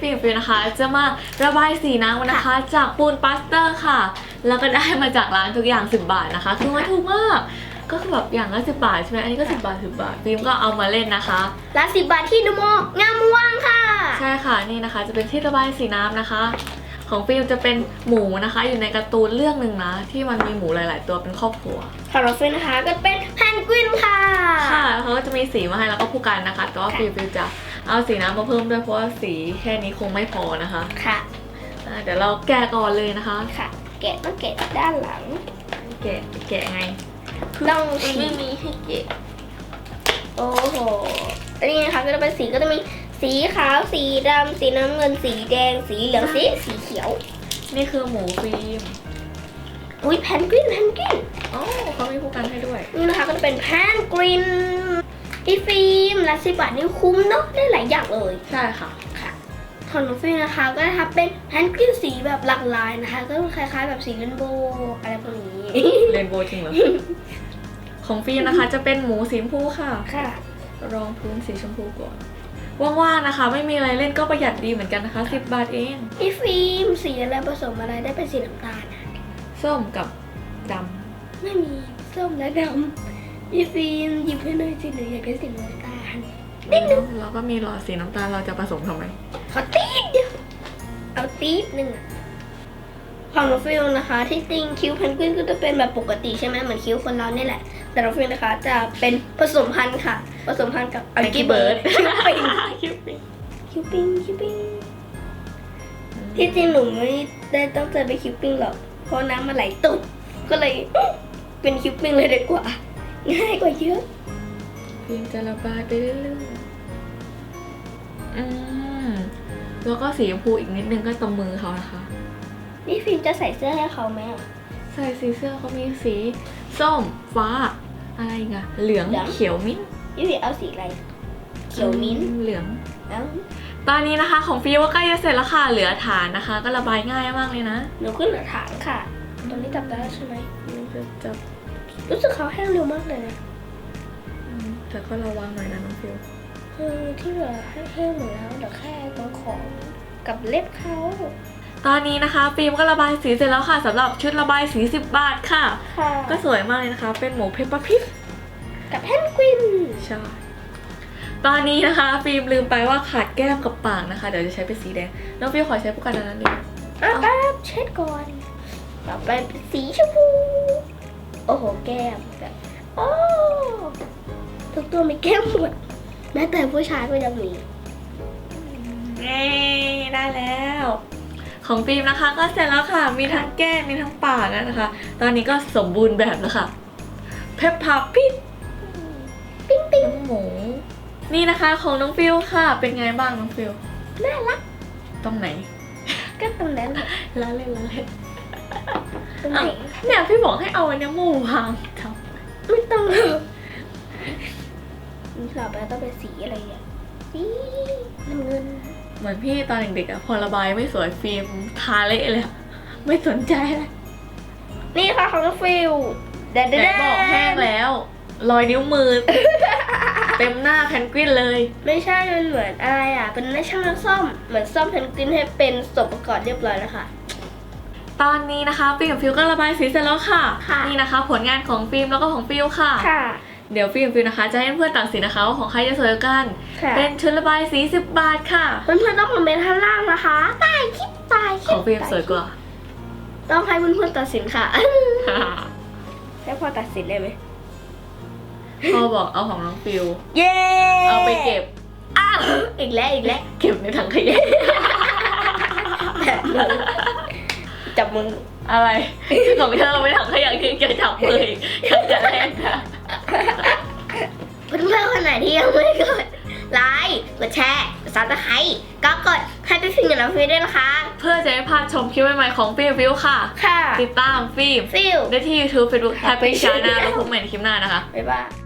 ฟิล์มฟิล์มนะคะ จะมาระบายสีน้ำนะคะ จากปูนปาสเตอร์ค่ะ แล้วก็ได้มาจากร้านทุกอย่าง 10 บาทนะคะ คือมันถูกมาก ก็คือแบบอย่างละ10บาทใช่ไหมอันนี้ก็10บาท10บาทฟิล์มก็เอามาเล่นนะคะ ร้านสิบบาทที่ดูโมงามว่างค่ะ ใช่ค่ะนี่นะคะ จะเป็นที่ระบายสีน้ำนะคะ ของฟิล์มจะเป็นหมูนะคะ อยู่ในการ์ตูนเรื่องหนึ่งนะ ที่มันมีหมูหลาย ๆ ตัวเป็นครอบครัวของเราฟินนะคะก็เป็นแพนกวินค่ะ ค่ะแล้วเขาก็จะมีสีมาให้แล้วก็ผู้กันนะคะแต่ว่าค่ะฟิล์มฟิล์มจะ เอาสีน้ำมาเพิ่มด้วยเพราะว่าสีแค่นี้คงไม่พอนะคะค่ะอ่าเดี๋ยวเราแกะก่อนเลยนะคะ ค่ะ แกะต้องแกะด้านหลัง แกะแกะไง ต้องมันสีไม่มีให้แกะโอ้โหอันนี้นะคะก็จะเป็นสีก็จะมีสีขาวสีดำสีน้ำเงินสีแดงสีเหลืองสีสีเขียว นี่คือหมูฟิล์มอุ้ยแพนกวินแพนกวิน อ๋อเขามีผู้กันให้ด้วย นี่นะคะก็จะเป็นแพนกวิน พี่ฟิล์มและสิบบาทนี่คุ้มเนาะได้หลายอย่างเลย ใช่ค่ะ ค่ะของน้องฟิล์มนะคะก็จะทำเป็นแพนกวินสีแบบหลากหลายนะคะ ก็คล้ายๆ แบบสีเรนโบว์อะไรพวกนี้ เรนโบว์จริงเหรอ ของฟิล์มนะคะจะเป็นหมูสีชมพูค่ะ ค่ะ รองพื้นสีชมพูก่อน ว่างๆนะคะ ไม่มีอะไรเล่นก็ประหยัดดีเหมือนกันนะคะ10บาทเอง พี่ฟิล์มสีอะไรผสมอะไรได้เป็นสีน้ำตาลอะส้มกับดไม่มีส้มและดำ พี่ฟิล์มหยิบให้หน่อยสิหนูอยากได้สีน้ำตาลำแล้วก็มีหลอดสีน้ำตาลเราจะผสมทำไมขอตีดเดียวเอาตีดหนึ่งอะของน้องฟิลนะคะ ที่จริงคิ้วเพนกวินก็จะเป็นแบบปกติใช่ไหมเหมือนคิ้วคนเราเนี่ยแหละ แต่น้องฟิลนะคะจะเป็นผสมพันธุ์ค่ะ ผสมพันธุ์กับอังกี้เบิร์ดคิ้วปิงคิวปิงคิ้วปิงคิ้วปิงที่จริงหนูไม่ได้ตั้งใจไปคิ้วปิงหรอกเพราะน้ำมันไหลตุดก็เลยเป็นคิ้วปิงเลยดีกว่า ง่ายกว่าเยอะฟิล์มจะระบายไปเรื่อยๆอืมแล้วก็สีชมพูอีกนิดนึงก็ตรงมือเขานะคะ นี่ฟิล์มจะใส่เสื้อให้เขาไหมอะ ใส่สีเสื้อเขามีสีส้มฟ้า อะไรอีกันเหลืองเหลือง เขียวมิ้นท์ยี่ฟิล์มเอาสีอะไร เขียวมิ้นท์อืเหลือง เอ้าตอนนี้นะคะของฟิวก็ใกล้จะเสร็จแล้วค่ะเหลือฐานนะคะ ก็ระบายง่ายมากเลยนะหนูขึ้นเหนือฐานค่ะ ตอนนี้จับได้แล้วใช่ไหม จะจับ รู้สึกเขาแห้งเร็วมากเลยนะอืมแต่ก็ระวังหน่อยนะน้องฟิวเออที่เหลือแห้งหมดแล้วเดี๋ยวแค่ตรงของกับเล็บเขาตอนนี้นะคะฟิล์มก็ระบายสีเสร็จแล้วค่ะสำหรับชุดระบายสี10บาทค่ะ ค่ะก็สวยมากเลยนะคะ เป็นหมูเพปเปอร์พิกกับแพนกวินใช่ตอนนี้นะคะ ฟิล์มลืมไปว่าขาดแก้มกับปากนะคะ เดี๋ยวจะใช้เป็นสีแดงน้องฟิล์มขอใช้ผู้กันอันนั้นดีอะแป๊บเช็ดก่อน ต่อไปเป็นสีชมพู โอ้โหแก้มแบบโอ้ทุกตัวมีแก้มหมดแม้แต่ผู้ชายก็ยังมีเย้ได้แล้ว ของฟิล์มนะคะก็เสร็จแล้วค่ะ มีทั้งแก้มมีทั้งปากแล้วนะคะ ตอนนี้ก็สมบูรณ์แบบแล้วค่ะเพปพาพิกปิ๊งปิ๊งน้องหมู นี่นะคะของน้องฟิลค่ะ เป็นไงบ้างน้องฟิลน่ารักตรงไหน ก็ตรงนั้นแหละละเล่นละเล่นตรงไหน เนี่ยพี่บอกให้เอาอันเนี้ยหมูวางทไม่ต้องนี่ต่อไปต้องเป็นสีอะไรอะสีน้ำเงินำเหมือนพี่ตอนเด็กๆอะพอระบายไม่สวยฟิล์มทาเละเลยอะไม่สนใจเลยนี่ค่ะของน้องฟิลเด็ดแต่บอกแห้งแล้ว รอยนิ้วมือ เต็มหน้าแพนกวินเลย ไม่ใช่มันเหมือนอะไรอะ เป็นในช่างน้ำส้ม เหมือนส้มเพนกวินให้เป็นส่วนประกอบเรียบร้อยแล้วค่ะ ตอนนี้นะคะฟิล์มกับฟิลก็ระบายสีเสร็จแล้วค่ะ ค่ะนี่นะคะ ผลงานของฟิล์มแล้วก็ของฟิลค่ะ ค่ะ เดี๋ยวฟิล์มกับฟิลนะคะ จะให้เพื่อนตัดสินนะคะว่าของใครจะสวยกว่ากัน ค่ะ เป็นชุดระบายสี10บาทค่ะ เพื่อนๆต้องคอมเมนต์ข้างล่างนะคะตายคิดตายคิขดองฟิล์มสวยกว่า ต้องให้เพื่อนๆตัดสินค่ะแล้วพอตัดสินได้ไหมพ่อบอกเอาของน้องฟิลเย้เอาไปเก็บ อ้าวอีกแล้วอีกแล้ว เก็บในถังขยะแบบนี้ จับมืออะไรของเธอไม่ถังขยะคือจะจับมืออีกยังจะเล่นนะเพื่อนๆคนไหนที่ยังไม่กดไลค์กดแชร์กดซับสไครต์ก็กดให้ไปถึงกับน้องฟิลด้วยนะคะ เพื่อจะไม่พลาดชมคลิปใหม่ๆของฟิล์มฟิลค่ะ ค่ะ ติดตามฟิล์มฟิลได้ที่ YouTube Facebook Happy Happy Channel Channel แล้วพบกันใหม่ในคลิปหน้านะคะ บ๊ายบาย